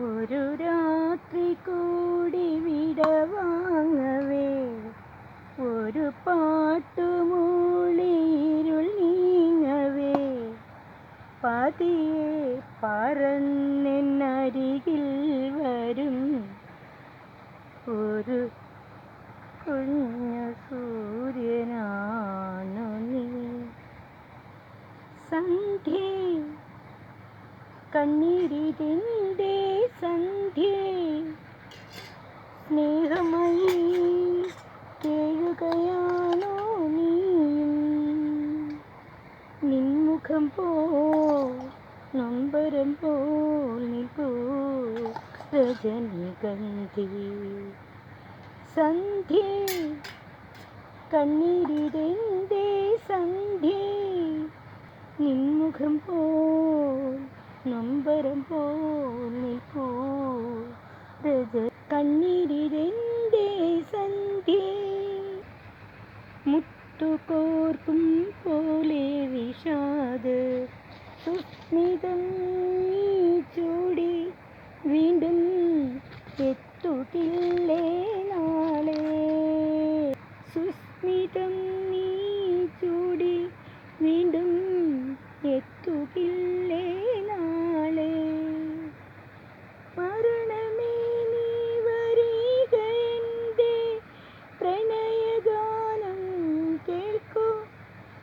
ഒരു രാത്രി കൂടി വിടവാങ്ങവേ ഒരു പാട്ടുമൂളിയിരുൾ നീങ്ങവേ. പതിയെ പറന്നരികിൽ വരും. ഒരു കുഞ്ഞ സൂര്യനാണു നീ. സന്ധ്യ കണ്ണീരിതിന്റെ നിൻമുഖം പോ നൊമ്പരം പോൽ നിൽപ്പൂ. രജനികന്ധി സന്ധി കണ്ണീരിതെന്തേ സന്ധി. നിൻമുഖം പോൽ നൊമ്പരം പോൽ നിൽപ്പൂ. രജ കണ്ണീരിതെന്തേ കോർക്കും പോലെ വിഷാദ്. സുസ്മിതം ചൂടി വീണ്ടും എത്തുകില്ലേ നാളെ? സുസ്മിതം നീ ചൂടി വീണ്ടും എത്തുകില്ല